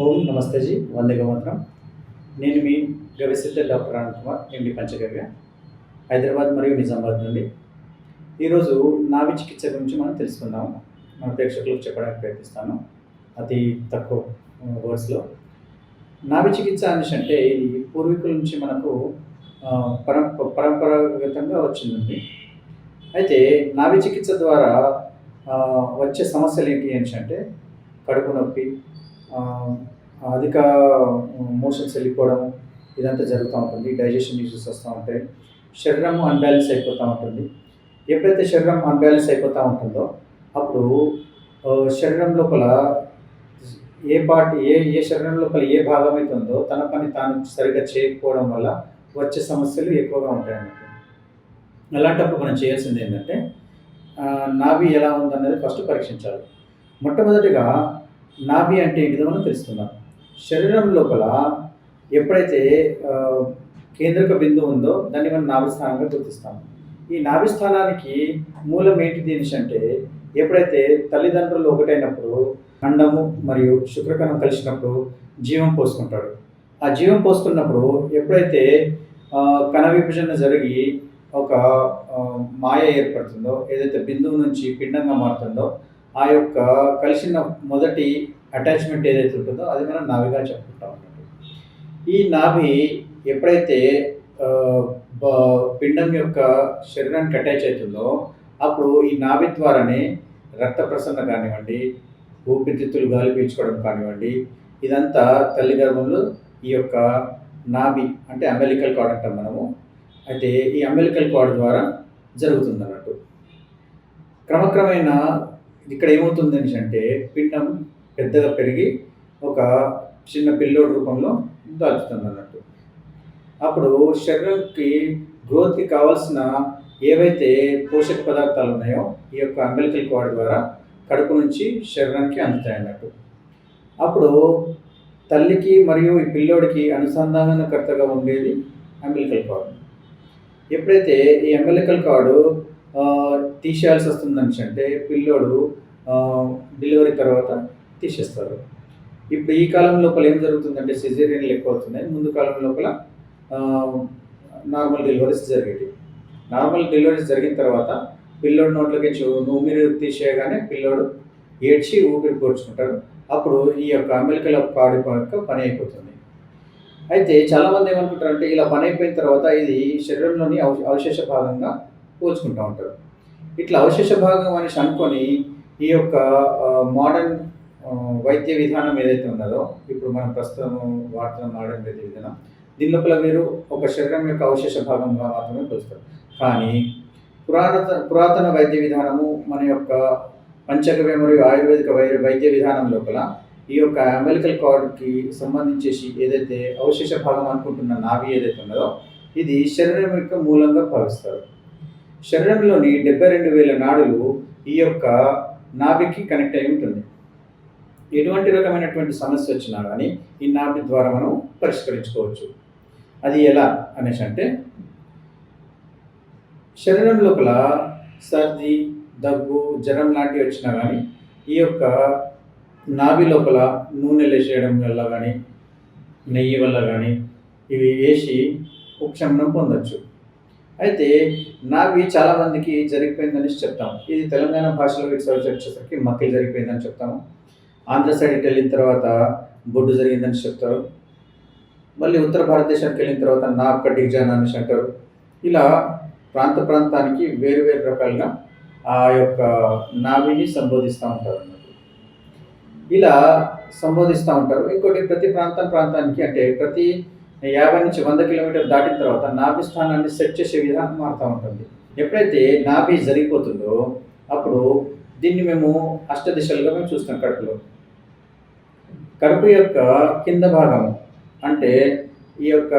ఓం నమస్తేజీ వందే గోమాత్రం నేను మీ గవిసిద్ధ డాక్టర్ అనంత్ కుమార్ ఎండి పంచగవ్య హైదరాబాద్ మరియు నిజామాబాద్ నుండి. ఈరోజు నావి చికిత్స గురించి మనం తెలుసుకుందాం మన ప్రేక్షకులకు చెప్పడానికి ప్రయత్నిస్తాను. అతి తక్కువ వర్డ్స్లో. నావి చికిత్స అనేసి అంటే ఇది పూర్వీకుల నుంచి మనకు పరం పరంపరాగతంగా వచ్చిందండి. అయితే నావి చికిత్స ద్వారా వచ్చే సమస్యలు ఏంటి అంటే కడుపు నొప్పి అధిక మోషన్స్ వెళ్ళిపోవడం ఇదంతా జరుగుతూ ఉంటుంది డైజెషన్ ఇష్యూస్ వస్తూ ఉంటాయి శరీరం అన్బ్యాలెన్స్ అయిపోతూ ఉంటుంది. ఎప్పుడైతే శరీరం అన్బ్యాలెన్స్ అయిపోతూ ఉంటుందో అప్పుడు శరీరం లోపల ఏ పార్ట్ ఏ ఏ శరీరం లోపల ఏ భాగం అయితే ఉందో తన పని తాను సరిగ్గా చేయకపోవడం వల్ల వచ్చే సమస్యలు ఎక్కువగా ఉంటాయి అలాంటప్పుడు మనం చేయాల్సింది ఏంటంటే నాభి ఎలా ఉందన్నది ఫస్ట్ పరీక్షించాలి. మొట్టమొదటిగా నాభి అంటే ఏంటిదో మనం తెలుసుకుందాం. శరీరం లోపల ఎప్పుడైతే కేంద్రక బిందువు ఉందో దాన్ని మనం నాభి స్థానంగా గుర్తిస్తాం. ఈ నాభి స్థానానికి మూలం ఏంటిది అనేసి అంటే ఎప్పుడైతే తల్లిదండ్రులు ఒకటైనప్పుడు అండము మరియు శుక్రకణం కలిసినప్పుడు జీవం పోసుకుంటాడు. ఆ జీవం పోసుకున్నప్పుడు ఎప్పుడైతే కణ విభజన జరిగి ఒక మాయ ఏర్పడుతుందో ఏదైతే బిందువు నుంచి పిండంగా మారుతుందో ఆ యొక్క కలిసిన మొదటి అటాచ్మెంట్ ఏదైతే ఉంటుందో అది మనం నాభిగా చెప్పుకుంటాం అన్నట్టు ఈ నాభి ఎప్పుడైతే పిండం యొక్క శరీరానికి అటాచ్ అవుతుందో అప్పుడు ఈ నాభి ద్వారానే రక్త ప్రసరణ కానివ్వండి ఊపిరితిత్తులు గాలి పీల్చుకోవడం కానివ్వండి ఇదంతా తల్లి గర్భంలో ఈ యొక్క నాభి అంటే అంబెలికల్ కార్డ్ అంటాం మనము. అయితే ఈ అంబెలికల్ కార్డ్ ద్వారా జరుగుతుంది అన్నట్టు క్రమక్రమేణా ఇక్కడ ఏమవుతుంది అనేసి అంటే పిండం పెద్దగా పెరిగి ఒక చిన్న పిల్లోడు రూపంలో దాచుతుంది అన్నట్టు అప్పుడు శరీరంకి గ్రోత్కి కావాల్సిన ఏవైతే పోషక పదార్థాలు ఉన్నాయో ఈ యొక్క అంబెలికల్ కార్డ్ ద్వారా కడుపు నుంచి శరీరానికి అందుతాయి అన్నట్టు అప్పుడు తల్లికి మరియు ఈ పిల్లోడికి అనుసంధానకర్తగా ఉండేది అంబెలికల్ కార్డ్ ఎప్పుడైతే ఈ అంబెలికల్ కార్డు తీసేయాల్సి వస్తుందని అంటే పిల్లోడు డెలివరీ తర్వాత తీసేస్తారు. ఇప్పుడు ఈ కాలం లోపల ఏం జరుగుతుందంటే సిజేరియన్లు ఎక్కువ అవుతున్నాయి. ముందు కాలం లోపల నార్మల్ డెలివరీస్ జరిగేవి నార్మల్ డెలివరీస్ జరిగిన తర్వాత పిల్లోడు నోట్లోకి నువ్వు తీసేయగానే పిల్లోడు ఏడ్చి ఊపిరి పోడ్చుకుంటాడు. అప్పుడు ఈ యొక్క అమెరికల పాడి యొక్క పని అయిపోతుంది. అయితే చాలామంది ఏమనుకుంటారంటే ఇలా పని అయిపోయిన తర్వాత ఇది శరీరంలోని అవ అవశేష భాగంగా పోల్చుకుంటూ ఉంటారు. ఇట్లా అవశేష భాగం అనేసి అనుకొని ఈ యొక్క మోడర్న్ వైద్య విధానం ఏదైతే ఉన్నదో ఇప్పుడు మనం ప్రస్తుతం వాడుతున్న మోడర్న్ వైద్య విధానం దీని లోపల మీరు ఒక శరీరం యొక్క అవశేష భాగంగా మాత్రమే కొలుస్తారు కానీ పురాతన పురాతన వైద్య విధానము మన యొక్క పంచగవ్య మరియు ఆయుర్వేదిక వై వైద్య విధానం లోపల ఈ యొక్క అమెరికల్ కార్డ్కి సంబంధించేసి ఏదైతే అవశేష భాగం అనుకుంటున్న నాభి ఏదైతే ఉన్నదో ఇది శరీరం యొక్క మూలంగా భావిస్తారు. శరీరంలోని డెబ్బై రెండు వేల నాడులు ఈ యొక్క నాభికి కనెక్ట్ అయి ఉంటుంది. ఎటువంటి రకమైనటువంటి సమస్య వచ్చినా కానీ ఈ నాభి ద్వారా మనం పరిష్కరించుకోవచ్చు. అది ఎలా అనేసి అంటే శరీరం లోపల సర్ది దగ్గు జ్వరం లాంటివి వచ్చినా కానీ ఈ యొక్క నాభి లోపల నూనె లేచేయడం వల్ల కానీ నెయ్యి వల్ల కానీ ఇవి వేసి ఉపశమనం పొందొచ్చు. అయితే నావి చాలామందికి జరిగిపోయిందని చెప్తాం. ఇది తెలంగాణ భాషలో ఇటు సైడ్ వచ్చేసరికి మక్కిలు జరిగిపోయిందని చెప్తాము. ఆంధ్ర సైడ్కి వెళ్ళిన తర్వాత బొడ్డు జరిగిందని చెప్తారు. మళ్ళీ ఉత్తర భారతదేశానికి వెళ్ళిన తర్వాత నాపక డిగ్జాన్ అనేసి అంటారు. ఇలా ప్రాంత ప్రాంతానికి వేరు వేరు రకాలుగా ఆ యొక్క నావిని సంబోధిస్తూ ఉంటారు అన్నమాట. ఇలా సంబోధిస్తూ ఉంటారు. ఇంకోటి ప్రతి ప్రాంతం ప్రాంతానికి అంటే ప్రతి యాభై నుంచి వంద కిలోమీటర్ దాటిన తర్వాత నాభి స్థానాన్ని సెట్ చేసే విధానం మారుతూ ఉంటుంది. ఎప్పుడైతే నాభి జరిగిపోతుందో అప్పుడు దీన్ని మేము అష్టదిశలుగా మేము చూస్తాం కడుపులో. కడుపు యొక్క కింద భాగం అంటే ఈ యొక్క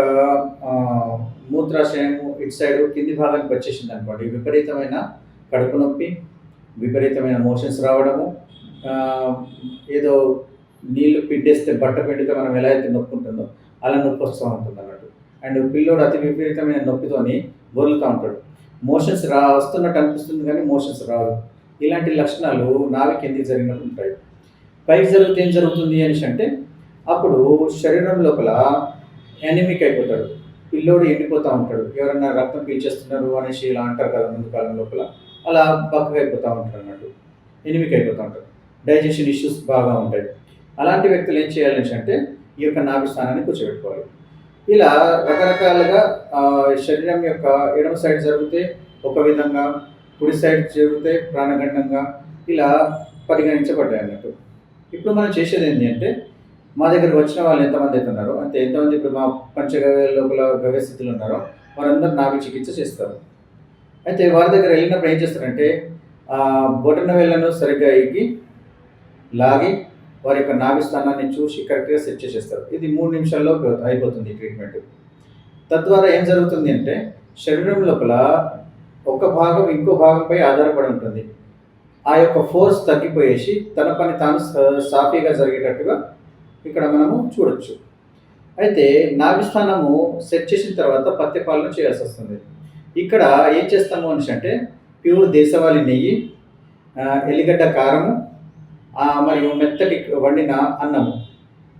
మూత్రాశయము ఇటు సైడ్ కింది భాగానికి వచ్చేసింది అనుకోండి. విపరీతమైన కడుపు నొప్పి విపరీతమైన మోషన్స్ రావడము ఏదో నీళ్ళు పిండేస్తే బట్ట పిండితే మనం ఎలా అయితే నొప్పి ఉంటుందో అలా నొప్పి వస్తూ ఉంటుంది అన్నట్టు. అండ్ పిల్లోడు అతి విపరీతమైన నొప్పితోని బొరులుతూ ఉంటాడు. మోషన్స్ రా వస్తున్నట్టు అనిపిస్తుంది కానీ మోషన్స్ రావు. ఇలాంటి లక్షణాలు నావి కిందికి జరిగినట్టు ఉంటాయి? పైకి జరిగితే ఏం జరుగుతుంది అనేసి అంటే అప్పుడు శరీరం లోపల ఎనిమిక్ అయిపోతాడు. పిల్లోడు ఎండిపోతూ ఉంటాడు. ఎవరన్నా రక్తం పీల్చేస్తున్నారు అనేసి ఇలా అంటారు కదా ముందు కాలం లోపల. అలా బక్కగా అయిపోతూ ఉంటాడు అన్నట్టు. ఎనిమిక్ అయిపోతూ ఉంటాడు. డైజెషన్ ఇష్యూస్ బాగా ఉంటాయి. అలాంటి వ్యక్తులు ఏం చేయాలని అంటే ఈ యొక్క నాభి స్థానాన్ని కూర్చోబెట్టుకోవాలి. ఇలా రకరకాలుగా శరీరం యొక్క ఎడమ సైడ్ జరిగితే ఒక విధంగా కుడి సైడ్ జరిగితే ప్రాణగండంగా ఇలా పరిగణించబడ్డాయి అన్నట్టు. ఇప్పుడు మనం చేసేది ఏంటి అంటే మా దగ్గర వచ్చిన వాళ్ళు ఎంతమంది అయితే ఉన్నారో అంటే ఎంతమంది ఇప్పుడు మా పంచగవ్య లోపల గవ్య స్థితిలో ఉన్నారో వారందరూ నాభి చికిత్స చేస్తారు. అయితే వారి దగ్గర వెళ్ళినప్పుడు ఏం చేస్తారంటే బొటన వేళ్ళను సరిగ్గా ఎక్కి లాగి వారి యొక్క నాభిస్థానాన్ని చూసి కరెక్ట్గా సెట్ చేసేస్తారు. ఇది మూడు నిమిషాల్లో అయిపోతుంది ట్రీట్మెంట్ తద్వారా ఏం జరుగుతుంది అంటే శరీరం లోపల ఒక భాగం ఇంకో భాగంపై ఆధారపడి ఉంటుంది. ఆ యొక్క ఫోర్స్ తగ్గిపోయేసి తన పని తాను సాఫీగా జరిగేటట్టుగా ఇక్కడ మనము చూడొచ్చు. అయితే నాభిస్థానము సెట్ చేసిన తర్వాత పత్తి చేయాల్సి వస్తుంది. ఇక్కడ ఏం చేస్తాము అనేసి అంటే ప్యూర్ దేశవాళీ నెయ్యి ఎల్లిగడ్డ కారము మరియు మెత్తటి వండిన అన్నము.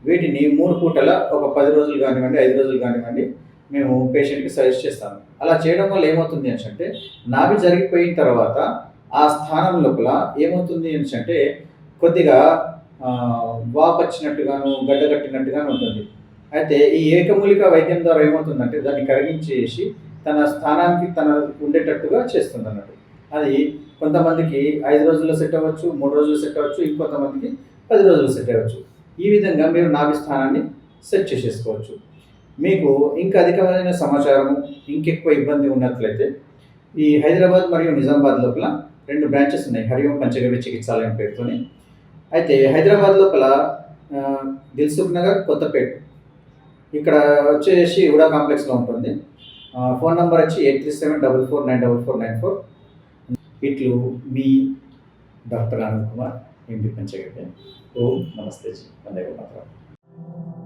వీటిని మూడు పూటల ఒక పది రోజులు కానివ్వండి ఐదు రోజులు కానివ్వండి మేము పేషెంట్కి సజెస్ట్ చేస్తాము. అలా చేయడం వల్ల ఏమవుతుంది అంటే నాభి జరిగిపోయిన తర్వాత ఆ స్థానం లోపల ఏమవుతుంది అంటే కొద్దిగా వాపచ్చినట్టుగాను వాపు వచ్చినట్టుగాను గడ్డ కట్టినట్టుగాను ఉంటుంది. అయితే ఈ ఏకమూలిక వైద్యం ద్వారా ఏమవుతుందంటే దాన్ని కరిగించేసి తన స్థానానికి తన ఉండేటట్టుగా చేస్తుంది అన్నట్టు అది కొంతమందికి ఐదు రోజుల్లో సెట్ అవ్వచ్చు మూడు రోజులు సెట్ అవ్వచ్చు ఇంకొంతమందికి పది రోజులు సెట్ అవ్వచ్చు. ఈ విధంగా మీరు నాభిస్థానాన్ని సెట్ చేసేసుకోవచ్చు. మీకు ఇంకా అధికమైన సమాచారము ఇంకెక్కువ ఇబ్బంది ఉన్నట్లయితే ఈ హైదరాబాద్ మరియు నిజామాబాద్ లోపల రెండు బ్రాంచెస్ ఉన్నాయి. హరివం పంచగవ్య చికిత్సాలయం పేరుతోని. అయితే హైదరాబాద్ లోపల దిల్సుఖ్ నగర్ కొత్తపేట. ఇక్కడ వచ్చేసి ఉడా కాంప్లెక్స్లో ఉంటుంది. ఫోన్ నెంబర్ వచ్చి eight three seven double four nine double four nine four. ఇట్లు మీ డాక్టర్ ఆనంద్ కుమార్ ఎంపీ పంచగడ్డ. ఓం నమస్తే జీ. వందే మాత్రం.